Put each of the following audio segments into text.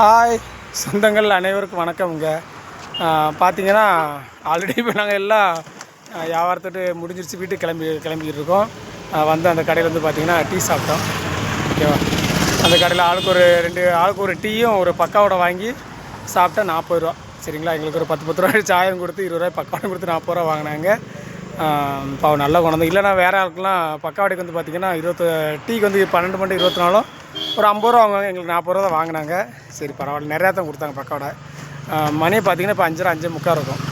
Hi. சொந்தங்கள் அனைவருக்கும் வணக்கம்ங்க. பார்த்தீங்கன்னா ஆல்ரெடி இப்போ நாங்கள் எல்லாம் ஆஹ் முடிஞ்சிருச்சு. வீட்டுக்கு கிளம்பி கிளம்பிக்கிட்டு இருக்கோம் வந்து அந்த கடையில் வந்து பார்த்தீங்கன்னா டீ சாப்பிட்டோம். ஓகேவா அந்த கடையில் ஆளுக்கு ஒரு ரெண்டு ஆளுக்கு ஒரு டீயும் ஒரு பக்காவோட வாங்கி சாப்பிட்டா நாற்பது ரூபா. சரிங்களா? எங்களுக்கு ஒரு பத்து பத்து ரூபாய் சாயம் கொடுத்து இருபது ரூபாய் பக்காவோட கொடுத்து நாற்பது ரூபா வாங்கினாங்க. இப்போ பாவம் நல்ல குணம் இல்லைனா வேறு ஆளுக்கெல்லாம் பக்காவாடிக்கு வந்து பார்த்திங்கன்னா இருபத்து டீக்கு வந்து பன்னெண்டு மணி இருபத்தி நாலும் ஒரு ஐம்பது ரூபா வாங்குவாங்க. எங்களுக்கு நாற்பது ரூபா தான் வாங்கினாங்க. சரி பரவாயில்ல. நிறையா தான் கொடுத்தாங்க பக்காவோட மணி பார்த்திங்கன்னா இப்போ அஞ்சரை அஞ்சு முக்கால் இருக்கும்.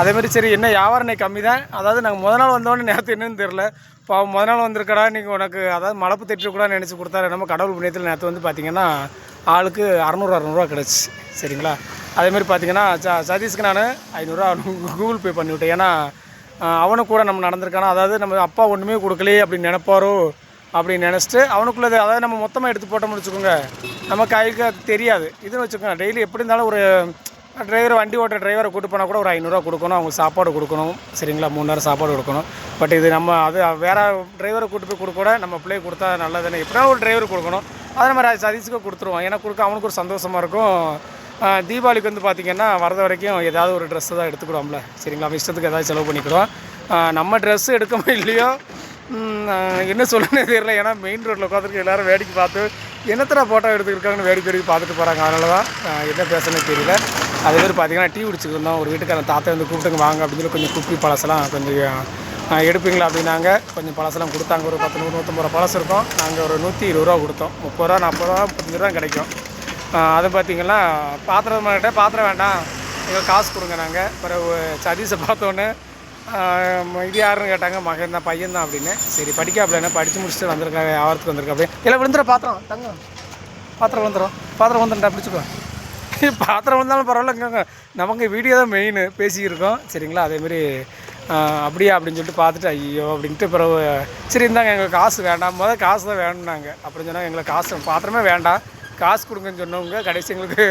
அதேமாதிரி சரி என்ன வியாபாரம் இன்னைக்கு கம்மி தான். அதாவது நாங்கள் முத நாள் வந்தோடனே நேரத்து என்னன்னு தெரில பாவம் முத நாள் வந்திருக்கடா நீங்கள் உனக்கு அதாவது மலப்பு தட்டி கூட நினச்சி கொடுத்தாரு. நம்ம கடவுள் புண்ணியத்தில் நேற்று வந்து பார்த்திங்கன்னா ஆளுக்கு அறநூறு அறநூறுவா கிடச்சி. சரிங்களா? அதேமாதிரி பார்த்தீங்கன்னா ச சதீஷ்க்கு நான் ஐநூறுரூவா கூகுள் பே பண்ணிவிட்டேன் ஏன்னா அவனும் கூட நம்ம நடந்திருக்கானா? அதாவது நம்ம அப்பா ஒன்றுமே கொடுக்கலையே அப்படின்னு நினைப்பாரோ அப்படின்னு நினச்சிட்டு அவனுக்குள்ளே அதாவது நம்ம மொத்தமாக எடுத்து போட்டோம்னு வச்சுக்கோங்க. நம்ம கைக்கு அது தெரியாது. இதுன்னு வச்சுக்கோங்க டெய்லி எப்படி இருந்தாலும் ஒரு டிரைவர் வண்டி ஓட்டுற டிரைவரை கூட்டு போனால் கூட ஒரு ஐநூறுரூவா கொடுக்கணும். அவங்க சாப்பாடு கொடுக்கணும். சரிங்களா? மூணு நேரம் சாப்பாடு கொடுக்கணும். பட் இது நம்ம அது வேறு டிரைவரை கூட்டு போய் கொடுக்க கூட நம்ம பிள்ளைய கொடுத்தா நல்லதுன்னு எப்படின்னா ஒரு டிரைவர் கொடுக்கணும். அதை நம்ம சதீஷுக்கு கொடுத்துருவோம். ஏன்னா கொடுக்க அவனுக்கு ஒரு சந்தோஷமாக இருக்கும். தீபாவளிக்கு வந்து பார்த்திங்கன்னா வரது வரைக்கும் ஏதாவது ஒரு ட்ரெஸ்ஸு தான் எடுத்துக்கிடுவோம்ல. சரிங்களா? நம்ம இஷ்டத்துக்கு ஏதாவது செலவு பண்ணிக்கிடுவோம். நம்ம ட்ரெஸ்ஸு எடுக்கமோ இல்லையோ என்ன சொல்லணும்னே தெரியல. ஏன்னா மெயின் ரோட்டில் உட்காந்துருக்கு எல்லோரும் வேடிக்கை பார்த்து என்னத்தடா ஃபோட்டோ எடுத்துருக்காங்கன்னு வேடிக்கை வேடிக்கை பார்த்துட்டு போகிறாங்க அதனால தான் என்ன பேசணும்னு தெரியல. அதே மாதிரி பார்த்திங்கன்னா டீ குடிச்சிட்டு இருந்தோம் ஒரு வீட்டுக்காரன் தாத்தா வந்து கூப்பிட்டுங்க வாங்க அப்படின்னு சொல்லி கொஞ்சம் குப்பி பழசெல்லாம் கொஞ்சம் எடுப்பீங்களா அப்படின்னாங்க. கொஞ்சம் பழசெல்லாம் கொடுத்தாங்க. ஒரு பத்து நூறு நூற்றம்பது ரூபா பழசு இருக்கும். நாங்கள் ஒரு நூற்றி இருபது ரூபா கொடுத்தோம். முப்பது ரூபா நாற்பது ரூபா முப்பத்தஞ்சு ரூபா கிடைக்கும். அது பார்த்தீங்கன்னா பாத்திரம் கிட்ட பாத்திரம் வேண்டாம். எங்களுக்கு காசு கொடுங்க நாங்கள் பிறகு சதீஸை பார்த்தோன்னே இது யாருன்னு கேட்டாங்க மகன் தான் பையன் தான் அப்படின்னு. சரி படிக்காப்புல என்ன? படித்து முடிச்சுட்டு வந்திருக்காங்க வியாபாரத்துக்கு வந்திருக்காப்பே இல்லை விழுந்துற பாத்திரம் தங்கம். பாத்திரம் வந்துடும் பாத்திரம் வந்துட்டா பிடிச்சிக்கோ. பாத்திரம் வந்தாலும் பரவாயில்லங்க நமக்கு வீடியோ தான் மெயின் பேசியிருக்கோம் சரிங்களா? அதேமாரி அப்படியா அப்படின்னு சொல்லிட்டு பார்த்துட்டு ஐயோ அப்படின்ட்டு பிறகு சரி இருந்தாங்க எங்களுக்கு காசு வேண்டாம். முதல் காசு தான் வேணும்னாங்க. அப்படின்னு சொன்னாங்க எங்களுக்கு காசு பாத்திரமே வேண்டாம். காசு கொடுங்கன்னு சொன்னவங்க கடைசி எங்களுக்கு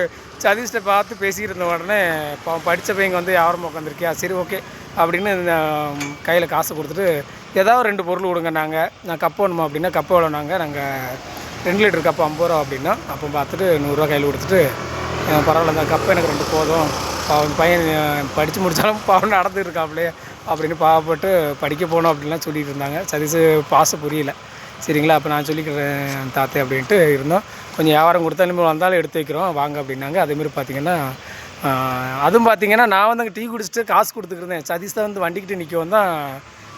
சதீஷ்ட பார்த்து பேசிக்கிட்டு இருந்த உடனே இப்போ படித்த பையங்க வந்து யாரும் உட்காந்துருக்கியா சரி ஓகே. அப்படின்னு கையில் காசு கொடுத்துட்டு ஏதாவது ரெண்டு பொருள் கொடுங்க நாங்கள் நான் கப்பு வேணுமா? அப்படின்னா கப்பு எவ்வளோ நாங்கள் நாங்கள் ரெண்டு லிட்டர் கப்பு ஐம்பது ரூபா. அப்படின்னா அப்போ பார்த்துட்டு நூறுரூவா கையில் கொடுத்துட்டு பரவாயில்ல அந்த கப்பு எனக்கு ரெண்டு போதும். அவன் பையன் படித்து முடித்தாலும் பாவம் நடந்துட்டு அப்படின்னு பாவப்பட்டு படிக்க போனோம் அப்படின்லாம் சொல்லிட்டு இருந்தாங்க. சதீஷ் பாச புரியல. சரிங்களா? அப்போ நான் சொல்லிக்கிறேன் தாத்தே அப்படின்ட்டு இருந்தோம். கொஞ்சம் வியாபாரம் கொடுத்தா இனிமேல் வந்தாலும் எடுத்து வைக்கிறோம். வாங்க அப்படின்னாங்க. அதேமாரி பார்த்தீங்கன்னா அதுவும் பார்த்தீங்கன்னா நான் வந்து அங்கே டீ குடிச்சிட்டு காசு கொடுத்துக்கிருந்தேன் சதீஷ் தான் வந்து வண்டிக்கிட்டு நிற்கவும் தான்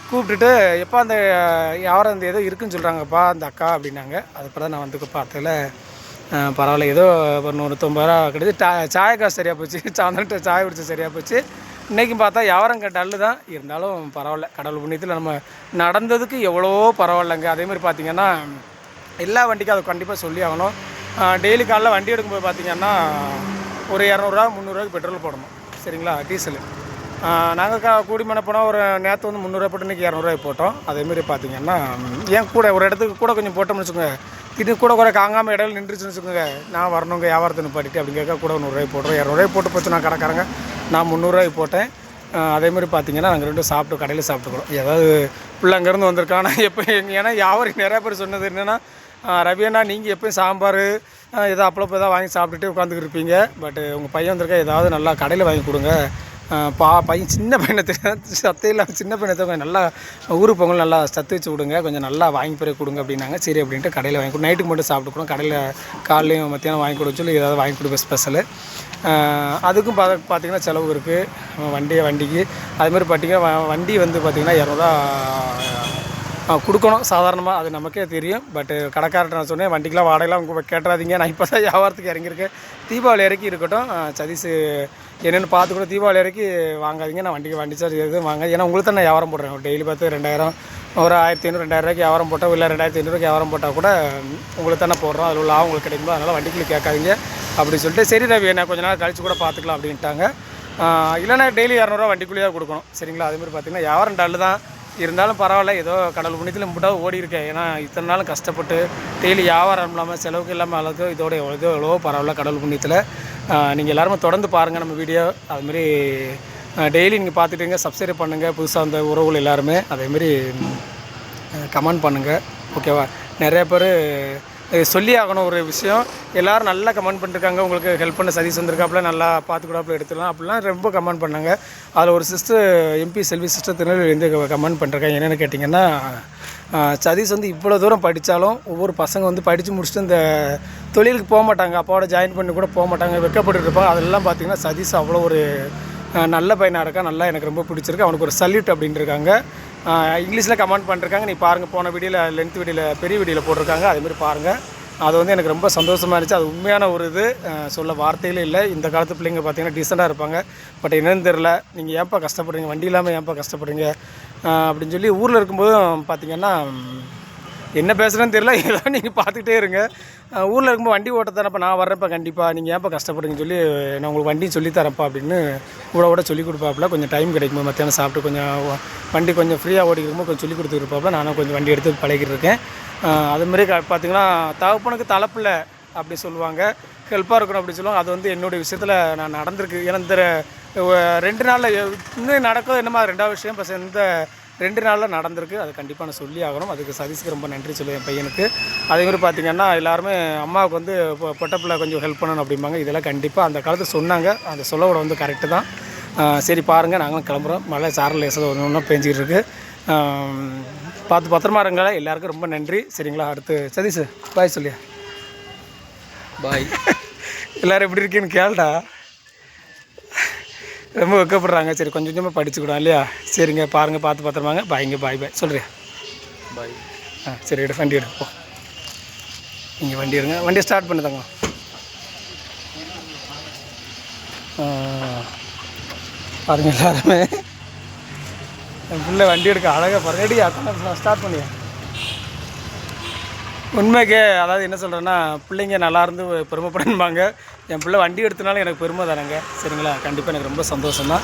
கூப்பிட்டுட்டு எப்போ அந்த யாரும் அந்த ஏதோ இருக்குன்னு சொல்கிறாங்கப்பா அந்த அக்கா அப்படின்னாங்க. அதுக்கப்புறம் தான் நான் வந்து பார்த்ததில் பரவாயில்ல. ஏதோ ஒரு நூற்றம்பது ரூபா கிடையாது டா சாய காசு சரியாக போச்சு. சாயந்தரம் சாய் குடிச்சு சரியாக போச்சு. இன்றைக்கும் பார்த்தா வியாபாரம் டல்லு தான். இருந்தாலும் பரவாயில்ல. கடவுள் புண்ணியத்தில் நம்ம நடந்ததுக்கு எவ்வளோ பரவாயில்லைங்க. அதே மாதிரி பார்த்தீங்கன்னா எல்லா வண்டிக்கும் அதை கண்டிப்பாக சொல்லி ஆகணும். டெய்லி காலைல வண்டி எடுக்கும்போது பார்த்தீங்கன்னா ஒரு இரநூறுவா முந்நூறுரூவாய்க்கு பெட்ரோல் போடணும். சரிங்களா? டீசலு. நாங்கள் கா கூடிமனை போனால் ஒரு நேற்று வந்து முந்நூறுரூவா போட்டு இன்றைக்கி இரநூறுவாய் போட்டோம். அதேமாரி பார்த்திங்கன்னா ஏன் கூட ஒரு இடத்துக்கு கூட கொஞ்சம் போட்டோம்னு வச்சுக்கோங்க. இது கூட குறை காங்காமல் இடையில நின்றுச்சுன்னு வச்சுக்கோங்க. நான் வரணுங்க வியாபாரத்தை நிப்பாட்டிட்டு அப்படி கூட நூறுரூவாய் போடுறோம். இரநூறுவாய் போட்டு போச்சு நான் கடைக்காரங்க. நான் முந்நூறுரூவாய்க்கு போட்டேன். அதேமாதிரி அதே மாதிரி பார்த்தீங்கன்னா நாங்கள் ரெண்டும் சாப்பிட்டு கடையில் சாப்பிட்டுக்கிறோம். ஏதாவது பிள்ளை அங்கேருந்து வந்திருக்கானா? எப்போ ஏன்னா யாவரும் நிறையா பேர் சொன்னது என்னென்னா ரவியண்ணா நீங்கள் எப்போயும் சாம்பார் ஏதோ அப்பளப்போ ஏதாவது வாங்கி சாப்பிட்டுட்டு உட்காந்துக்கிட்டு இருப்பீங்க. பட் உங்கள் பையன் வந்திருக்கா ஏதாவது நல்லா கடையில் வாங்கி கொடுங்க. பா பையன் சின்ன பையனத்துக்கு தெரியாது சத்தே இல்லாமல் சின்ன பையனை கொஞ்சம் நல்லா ஊரு பொங்கல் நல்லா சத்து வச்சு கொடுங்க கொஞ்சம் நல்லா வாங்கி பிறகு கொடுங்க அப்படின்னாங்க. சரி அப்படின்ட்டு கடையில் வாங்கி கொடு நைட்டுக்கு மட்டும் சாப்பிட்டுக்கிறோம் கடையில் காலையிலையும் மத்தியானம் வாங்கி கொடுக்க சொல்லி ஏதாவது வாங்கி கொடுப்பேன் ஸ்பெஷலு அதுக்கும் பா பார்த்தீங்கன்னா செலவு இருக்குது வண்டியை வண்டிக்கு. அதுமாதிரி பார்த்தீங்கன்னா வண்டி வந்து பார்த்திங்கன்னா இரநூறுவா கொடுக்கணும். சாதாரணமாக அது நமக்கே தெரியும். பட்டு கடைக்காரர்கிட்ட நான் சொன்னேன் வண்டிக்கெலாம் வாடகைலாம் உங்கள் கேட்டுறாதீங்க. நான் இப்போ தான் வியாபாரத்துக்கு இறங்கியிருக்கேன். தீபாவளி இறக்கி இருக்கட்டும் ஆ, சதீஷ் என்னென்னு பார்த்து கூட தீபாவளி இறக்கி வாங்காதீங்க. நான் வண்டிக்கு வண்டி சார்ஜ் எதுவும் வாங்க ஏன்னா உங்களுக்கு தான் நான் வியாபாரம் போடுறேன். டெய்லி பார்த்து ரெண்டாயிரம் ஒரு ஆயிரத்தி ஐநூறு ரெண்டாயிரம் ரூபாய்க்கு வியாபாரம் போட்டால் இல்லை ரெண்டாயிரத்தி ஐநூறுக்கு வியாபாரம் போட்டால் கூட உங்களுக்கு தானே போடுறோம். அதில் உள்ள லாபம் உங்களுக்கு கிடைக்குமோ? அதனால் வண்டிக்குள்ள கேட்காதீங்க. அப்படின்னு சொல்லிட்டு சரி ரவி நான் கொஞ்ச நாள் கழிச்சு கூட பார்த்துக்கலாம். அப்படின்ட்டாங்க. இல்லைனா இல்லைன்னா டெய்லி இரநூறுவா வண்டிக்குள்ளேயே கொடுக்கணும். சரிங்களா? அதேமாதிரி பார்த்தீங்கன்னா வியாபாரம் டல்லு தான். இருந்தாலும் பரவாயில்ல ஏதோ கடவுள் புண்ணியத்தில் முட்டாவது ஓடி இருக்கேன். ஏன்னா இத்தனை நாளும் கஷ்டப்பட்டு டெய்லி வியாபாரம் இல்லாமல் செலவுக்கு இல்லாமல் அளவுக்கு இதோட எவ்வளோ எவ்வளோ பரவாயில்ல கடவுள் புண்ணியத்தில். நீங்கள் எல்லாருமே தொடர்ந்து பாருங்கள் நம்ம வீடியோ. அதுமாரி டெய்லி நீங்கள் பார்த்துட்டுங்க சப்ஸ்கிரைப் பண்ணுங்கள் புதுசாக வந்த உறவுகள் எல்லாருமே. அதேமாரி கமெண்ட் பண்ணுங்கள் ஓகேவா நிறைய பேர் சொல்லி ஆகணும் ஒரு விஷயம். எல்லோரும் நல்லா கமெண்ட் பண்ணிருக்காங்க. உங்களுக்கு ஹெல்ப் பண்ண சதீஷ் வந்திருக்காப்புல நல்லா பார்த்து கூடாப்புல எடுத்துடலாம் அப்படிலாம் ரொம்ப கமெண்ட் பண்ணாங்க. அதில் ஒரு sister M P Selvi sister Tirunelveli வந்து கமெண்ட் பண்ணிருக்காங்க. என்னென்னு கேட்டிங்கன்னா சதீஸ் சதீஷ் வந்து இவ்வளோ தூரம் படித்தாலும் ஒவ்வொரு பசங்க வந்து படித்து முடிச்சுட்டு இந்த தொழிலுக்கு போக மாட்டாங்க. அப்பாவோட ஜாயின் பண்ணி கூட போக மாட்டாங்க. வெக்கப்பட்டு இருப்பாங்க. அதெல்லாம் பார்த்தீங்கன்னா சதீஷ் அவ்வளோ ஒரு நல்ல பையனாக இருக்கான் நல்லா எனக்கு ரொம்ப பிடிச்சிருக்கு. அவனுக்கு ஒரு சல்யூட் அப்படின்னு இருக்காங்க. இங்கிலீஷில் கமெண்ட் பண்ணிருக்காங்க. நீ பாருங்கள் போன வீடியோவில் லென்த் வீடியோவில் பெரிய வீடியோவில் போட்டிருக்காங்க. அதேமாதிரி பாருங்கள் அது வந்து எனக்கு ரொம்ப சந்தோஷமாக இருந்துச்சு. அது உண்மையான ஒரு இது. சொல்ல வார்த்தையிலே இல்லை. இந்த காலத்து பிள்ளைங்க பார்த்தீங்கன்னா டீசெண்டாக இருப்பாங்க. பட் என்னன்னு தெரில நீங்கள் ஏன்ப்பா கஷ்டப்படுறீங்க? வண்டி இல்லாமல் ஏன்ப்பா கஷ்டப்படுறீங்க? அப்படின்னு சொல்லி ஊரில் இருக்கும்போதும் பார்த்தீங்கன்னா என்ன பேசுகிறேன்னு தெரியல. ஏதோ நீங்கள் பார்த்துக்கிட்டே இருங்க. ஊரில் இருக்கும்போது வண்டி ஓட்டத்தானப்பா நான் வர்றப்ப கண்டிப்பாக நீங்கள் ஏன்ப்பா கஷ்டப்படுங்கன்னு சொல்லி நான் உங்களுக்கு வண்டியும் சொல்லித் தரேன்ப்பா அப்படின்னு கூட கூட சொல்லி கொடுப்பாப்புல. கொஞ்சம் டைம் கிடைக்கும் மத்தியானம் சாப்பிட்டு கொஞ்சம் வண்டி கொஞ்சம் ஃப்ரீயாக ஓடிக்கிறப்போ கொஞ்சம் சொல்லி கொடுத்துருப்பாப்புல நானும் கொஞ்சம் வண்டி எடுத்து பழகிட்டு இருக்கேன். அது மாதிரி க- பார்த்தீங்கன்னா தகப்பனுக்கு தலைப்பில் அப்படி சொல்லுவாங்க. ஹெல்ப்பாக இருக்கணும் அப்படி சொல்லுவாங்க. அது வந்து என்னுடைய விஷயத்தில் நான் நடந்திருக்கு. ஏன்னா இந்த ரெண்டு நாளில் இன்னும் நடக்கும். என்னமா ரெண்டாவது விஷயம் பஸ் இந்த ரெண்டு நாளில் நடந்திருக்கு. அது கண்டிப்பாக நான் சொல்லி ஆகணும். அதுக்கு சதீஷ்க்கு ரொம்ப நன்றி சொல்லுவேன் பையனுக்கு. அதே மாதிரி பார்த்தீங்கன்னா எல்லாருமே அம்மாவுக்கு வந்து பொட்டப்பிள்ளை கொஞ்சம் ஹெல்ப் பண்ணணும் அப்படிம்பாங்க. இதெல்லாம் கண்டிப்பாக அந்த காலத்தில் சொன்னாங்க. அந்த சொல்லவோட வந்து கரெக்டு தான். சரி பாருங்கள் நாங்களும் கிளம்புறோம். மழை சாரல் லேசாக ஒன்று ஒன்றா பெஞ்சிக்கிட்டு இருக்கு. ஆம், பார்த்து பத்திரமா இருங்களா எல்லாருக்கும் ரொம்ப நன்றி. சரிங்களா? அடுத்து சதீஷ் பாய் சொல்லியா? பாய் எல்லோரும் எப்படி இருக்கீன்னு கேளுடா. ரொம்ப வெக்கப்படுறாங்க. சரி கொஞ்சம் கொஞ்சமாக படிச்சுக்கிடும் இல்லையா? சரிங்க பாருங்கள் பார்த்து பத்திரமாங்க பாய்ங்க பாய் பாய் சொல்கிறியா பாய் ஆ சரி எடு வண்டி எடு போ. நீங்கள் வண்டி எடுங்க. வண்டியை ஸ்டார்ட் பண்ணுதாங்க. பாருங்க எல்லாருமே. என் பிள்ளை வண்டி எடுக்க அழகாக பாருங்க ரெடி ஸ்டார்ட் பண்ணியா உண்மைக்கே அதாவது என்ன சொல்கிறேன்னா பிள்ளைங்க நல்லா இருந்து பெருமைப்படணும்பாங்க. என் பிள்ளை வண்டி எடுத்தனாலும் எனக்கு பெருமை தானேங்க. சரிங்களா? கண்டிப்பாக எனக்கு ரொம்ப சந்தோஷம் தான்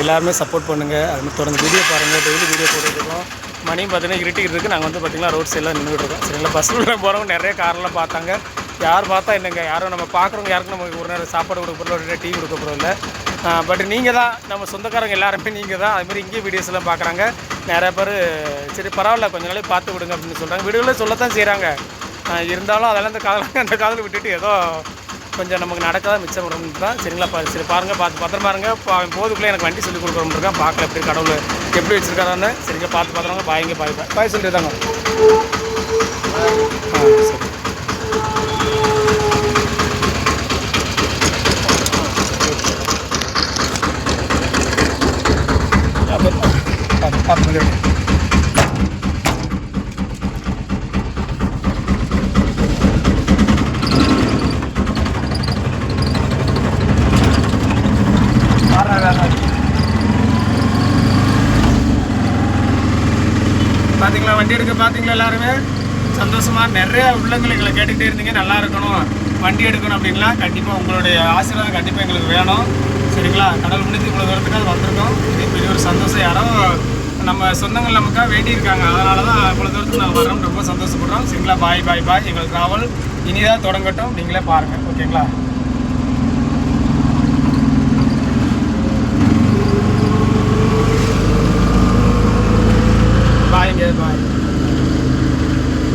எல்லாருமே சப்போர்ட் பண்ணுங்கள் அது மாதிரி தொடர்ந்து வீடியோ பாருங்கள் டெய்லி வீடியோ போட்டுருக்கோம் மணியும் பார்த்தீங்கன்னா இருட்டிக்கிட்டு இருக்குது நாங்கள் வந்து பார்த்தீங்கன்னா ரோட் சைடில் நின்றுட்டு இருக்கோம். சரிங்களா? பஸ்ஸில் போகிறவங்க நிறைய காரெல்லாம் பார்த்தாங்க. யார் பார்த்தா என்னங்க? யாரும் நம்ம பார்க்குறவங்க யாருக்கும் நமக்கு ஒரு நேரம் சாப்பாடு கொடுக்க போகிறோம் டீ கொடுக்க போகிறோம் இல்லை. பட் நீங்கள் தான் நம்ம சொந்தக்காரங்க எல்லாருமே நீங்கள் தான். அதுமாதிரி இங்கேயும் வீடியோஸ் எல்லாம் பார்க்குறாங்க. நிறையா பேர் சரி பரவாயில்ல கொஞ்ச நாளே பார்த்து விடுங்க அப்படின்னு சொல்கிறாங்க வீடியோவில் சொல்லத்தான் செய்கிறாங்க இருந்தாலும் அதெல்லாம் அந்த காதல் அந்த காதல் விட்டுட்டு ஏதோ கொஞ்சம் நமக்கு நடக்காத மிச்சம் விடணும் தான் சரிங்களா பா சரி பாருங்கள் பார்த்து பத்திரமா இருங்க பா போதுக்குள்ளே எனக்கு வண்டி சொல்லி கொடுக்குறோம் இருக்கேன் பார்க்கல எப்படி கடவுள் எப்படி வச்சுருக்காரான்னு சரிங்க பார்த்து பத்திரமா பாய்ங்க பாய் பாய் பாய் சொல்லிடுறாங்க ஆ சரி பார்த்து பார்த்து சொல்லிவிடு பார்த்தீங்களா வண்டி எடுக்க பார்த்தீங்களா எல்லாருமே? சந்தோஷமாக நிறைய உள்ளங்கள் எங்களை கேட்டுக்கிட்டே இருந்தீங்க. நல்லா இருக்கணும். வண்டி எடுக்கணும் அப்படின்லாம் கண்டிப்பாக உங்களுடைய ஆசீர்வாதம் கண்டிப்பாக எங்களுக்கு வேணும். சரிங்களா? கடவுள் முடித்து இவ்வளோ தூரத்துக்கு அது வந்திருக்கோம். இது பெரிய ஒரு சந்தோஷம். யாரோ நம்ம சொந்தங்கள் நமக்காக வேண்டியிருக்காங்க. அதனால தான் இவ்வளோ தூரத்துக்கு நாங்கள் வரோம் ரொம்ப சந்தோஷப்படுறோம். சரிங்களா? பாய் பாய் பாய் எங்கள் ட்ராவல் இனிதான் தொடங்கட்டும். நீங்களே பாருங்கள் ஓகேங்களா